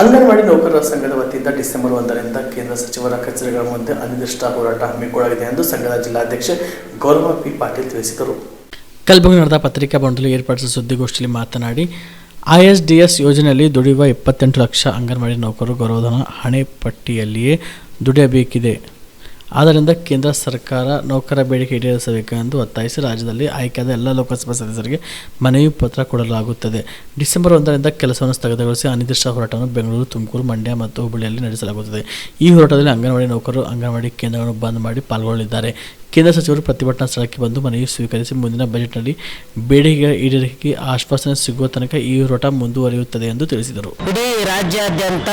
ಅಂಗನವಾಡಿ ನೌಕರರ ಸಂಘದ ವತಿಯಿಂದ ಡಿಸೆಂಬರ್ ಒಂದರಿಂದ ಕೇಂದ್ರ ಸಚಿವರ ಕಚೇರಿಗಳ ಮುಂದೆ ಅನಿರ್ದಿಷ್ಟ ಹೋರಾಟ ಹಮ್ಮಿಕೊಳ್ಳಲಿದೆ ಎಂದು ಸಂಘದ ಜಿಲ್ಲಾಧ್ಯಕ್ಷೆ ಗೌರವ ಪಿ ಪಾಟೀಲ್ ತಿಳಿಸಿದರು. ಕಲಬುರಗಿ ನಡೆದ ಪತ್ರಿಕಾ ಬಂಡಲು ಏರ್ಪಡಿಸಿದ ಸುದ್ದಿಗೋಷ್ಠಿಯಲ್ಲಿ ಮಾತನಾಡಿ ಐಎಸ್ಡಿಎಸ್ ಯೋಜನೆಯಲ್ಲಿ ದುಡಿಯುವ ಇಪ್ಪತ್ತೆಂಟು ಲಕ್ಷ ಅಂಗನವಾಡಿ ನೌಕರರು ಗೌರವಧನ ಹಣೆ ಪಟ್ಟಿಯಲ್ಲಿಯೇ ದುಡಿಯಬೇಕಿದೆ. ಆದ್ದರಿಂದ ಕೇಂದ್ರ ಸರ್ಕಾರ ನೌಕರ ಬೇಡಿಕೆ ಈಡೇರಿಸಬೇಕೆಂದು ಒತ್ತಾಯಿಸಿ ರಾಜ್ಯದಲ್ಲಿ ಆಯ್ಕೆಯಾದ ಎಲ್ಲ ಲೋಕಸಭಾ ಸದಸ್ಯರಿಗೆ ಮನವಿ ಪತ್ರ ಕೊಡಲಾಗುತ್ತದೆ. ಡಿಸೆಂಬರ್ ಒಂದರಿಂದ ಕೆಲಸವನ್ನು ಸ್ಥಗಿತಗೊಳಿಸಿ ಅನಿರ್ದಿಷ್ಟ ಹೋರಾಟವನ್ನು ಬೆಂಗಳೂರು, ತುಮಕೂರು, ಮಂಡ್ಯ ಮತ್ತು ಹುಬ್ಬಳ್ಳಿಯಲ್ಲಿ ನಡೆಸಲಾಗುತ್ತದೆ. ಈ ಹೋರಾಟದಲ್ಲಿ ಅಂಗನವಾಡಿ ನೌಕರರು, ಅಂಗನವಾಡಿ ಕೇಂದ್ರಗಳನ್ನು ಬಂದ್ ಮಾಡಿ ಪಾಲ್ಗೊಳ್ಳಲಿದ್ದಾರೆ. ಕೇಂದ್ರ ಸಚಿವರು ಪ್ರತಿಭಟನಾ ಸ್ಥಳಕ್ಕೆ ಬಂದು ಮನವಿ ಸ್ವೀಕರಿಸಿ ಮುಂದಿನ ಬಜೆಟ್ನಲ್ಲಿ ಬೇಡಿಕೆಗಳ ಈಡೇರಿಕೆಗೆ ಆಶ್ವಾಸನೆ ಸಿಗುವ ತನಕ ಈ ಹೋರಾಟ ಮುಂದುವರಿಯುತ್ತದೆ ಎಂದು ತಿಳಿಸಿದರು. ಇಡೀ ರಾಜ್ಯಾದ್ಯಂತ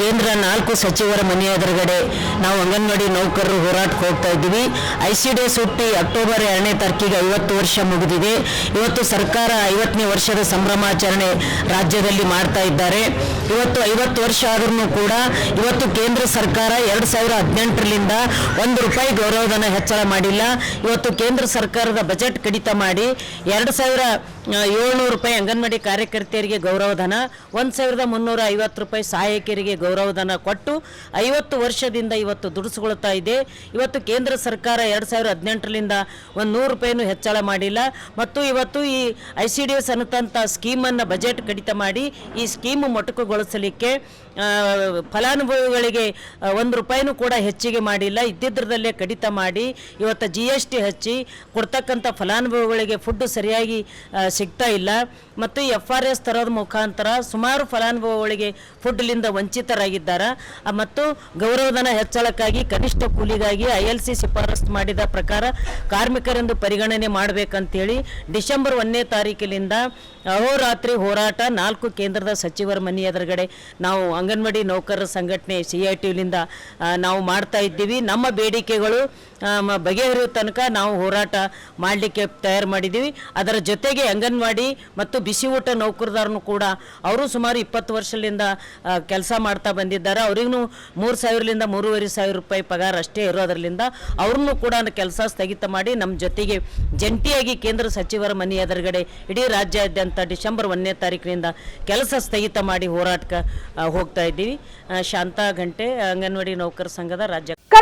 ಕೇಂದ್ರ ನಾಲ್ಕು ಸಚಿವರ ಮನೆ ಎದುರುಗಡೆ ನಾವು ಅಂಗನವಾಡಿ ನೌಕರರು ಹೋರಾಟಕ್ಕೆ ಹೋಗ್ತಾ ಇದ್ದೀವಿ. ಐ ಸಿ ಎಸ್ ಅಕ್ಟೋಬರ್ ಎರಡನೇ ತಾರೀಕಿಗೆ ಐವತ್ತು ವರ್ಷ ಮುಗಿದಿದೆ. ಇವತ್ತು ಸರ್ಕಾರ ಐವತ್ತನೇ ವರ್ಷದ ಸಂಭ್ರಮಾಚರಣೆ ರಾಜ್ಯದಲ್ಲಿ ಮಾಡ್ತಾ ಇದ್ದಾರೆ. ಇವತ್ತು ಐವತ್ತು ವರ್ಷ ಆದ್ರೂ ಕೂಡ ಇವತ್ತು ಕೇಂದ್ರ ಸರ್ಕಾರ ಎರಡು ಸಾವಿರ ಹದಿನೆಂಟರಿಂದ ಒಂದು ರೂಪಾಯಿ ಗೌರವಧನ ಹೆಚ್ಚಳ ಮಾಡಿಲ್ಲ. ಇವತ್ತು ಕೇಂದ್ರ ಸರ್ಕಾರದ ಬಜೆಟ್ ಕಡಿತ ಮಾಡಿ ಎರಡು ಸಾವಿರ ಏಳ್ನೂರು ರೂಪಾಯಿ ಅಂಗನವಾಡಿ ಕಾರ್ಯಕರ್ತೆಯರಿಗೆ ಗೌರವಧನ, ಒಂದು ಸಾವಿರದ ಮುನ್ನೂರ ಐವತ್ತು ರೂಪಾಯಿ ಸಹಾಯಕಿಯರಿಗೆ ಗೌರವಧನ ಕೊಟ್ಟು ಐವತ್ತು ವರ್ಷದಿಂದ ಇವತ್ತು ದುಡಿಸ್ಕೊಳ್ತಾ ಇದೆ. ಇವತ್ತು ಕೇಂದ್ರ ಸರ್ಕಾರ ಎರಡು ಸಾವಿರ ಹದಿನೆಂಟರಿಂದ ಒಂದು ನೂರು ರೂಪಾಯಿನೂ ಹೆಚ್ಚಳ ಮಾಡಿಲ್ಲ. ಮತ್ತು ಇವತ್ತು ಈ ಐ ಸಿ ಡಿ ಎಸ್ ಅನ್ನತಂಥ ಸ್ಕೀಮನ್ನು ಬಜೆಟ್ ಕಡಿತ ಮಾಡಿ ಈ ಸ್ಕೀಮ್ ಮೊಟಕುಗೊಳಿಸಲಿಕ್ಕೆ ಫಲಾನುಭವಿಗಳಿಗೆ ಒಂದು ರೂಪಾಯಿನೂ ಕೂಡ ಹೆಚ್ಚಿಗೆ ಮಾಡಿಲ್ಲ. ಇದ್ದಿದ್ದರದಲ್ಲೇ ಕಡಿತ ಮಾಡಿ ಇವತ್ತು ಜಿ ಎಸ್ ಟಿ ಹಚ್ಚಿ ಕೊಡ್ತಕ್ಕಂಥ ಫಲಾನುಭವಿಗಳಿಗೆ ಫುಡ್ ಸರಿಯಾಗಿ ಸಿಗ್ತಾ ಇಲ್ಲ. ಮತ್ತು ಎಫ್ ಆರ್ ಎಸ್ ತರೋದ ಮುಖಾಂತರ ಸುಮಾರು ಫಲಾನುಭವಿಗಳಿಗೆ ಫುಡ್ಲಿಂದ ವಂಚಿತರಾಗಿದ್ದಾರೆ. ಮತ್ತು ಗೌರವಧನ ಹೆಚ್ಚಳಕ್ಕಾಗಿ, ಕನಿಷ್ಠ ಕೂಲಿಗಾಗಿ ಐ ಎಲ್ ಸಿ ಶಿಫಾರಸು ಮಾಡಿದ ಪ್ರಕಾರ ಕಾರ್ಮಿಕರೆಂದು ಪರಿಗಣನೆ ಮಾಡಬೇಕಂತೇಳಿ ಡಿಸೆಂಬರ್ ಒಂದನೇ ತಾರೀಕಿನಿಂದ ಅಹೋರಾತ್ರಿ ಹೋರಾಟ ನಾಲ್ಕು ಕೇಂದ್ರದ ಸಚಿವರ ಮನೆ ಎದುರುಗಡೆ ನಾವು ಅಂಗನವಾಡಿ ನೌಕರರ ಸಂಘಟನೆ ಸಿ ಐ ಟಿಲಿಂದ ನಾವು ಮಾಡ್ತಾ ಇದ್ದೀವಿ. ನಮ್ಮ ಬೇಡಿಕೆಗಳು ಬಗೆಹರಿಯುವ ತನಕ ನಾವು ಹೋರಾಟ ಮಾಡಲಿಕ್ಕೆ ತಯಾರು ಮಾಡಿದ್ದೀವಿ. ಅದರ ಜೊತೆಗೆ ಅಂಗನವಾಡಿ ಮತ್ತು ಬಿಸಿ ಊಟ ನೌಕರದಾರನು ಕೂಡ ಅವರು ಸುಮಾರು ಇಪ್ಪತ್ತು ವರ್ಷದಿಂದ ಕೆಲಸ ಮಾಡ್ತಾ ಬಂದಿದ್ದಾರೆ. ಅವ್ರಿಗೂ ಮೂರು ಸಾವಿರದಿಂದ ಮೂರುವರೆ ಸಾವಿರ ರೂಪಾಯಿ ಪಗಾರ ಅಷ್ಟೇ ಇರೋದ್ರಲ್ಲಿಂದ ಅವ್ರನ್ನೂ ಕೂಡ ಕೆಲಸ ಸ್ಥಗಿತ ಮಾಡಿ ನಮ್ಮ ಜೊತೆಗೆ ಜಂಟಿಯಾಗಿ ಕೇಂದ್ರ ಸಚಿವರ ಮನೆ ಎದುರುಗಡೆ ಇಡೀ ರಾಜ್ಯಾದ್ಯಂತ ಡಿಸೆಂಬರ್ ಒಂದನೇ ತಾರೀಕಿನಿಂದ ಕೆಲಸ ಸ್ಥಗಿತ ಮಾಡಿ ಹೋರಾಟಕ್ಕೆ ಹೋಗ್ತಾ ಇದ್ದೀವಿ. ಶಾಂತಾ ಗಂಟೆ ಅಂಗನವಾಡಿ ನೌಕರ ಸಂಘದ ರಾಜ್ಯ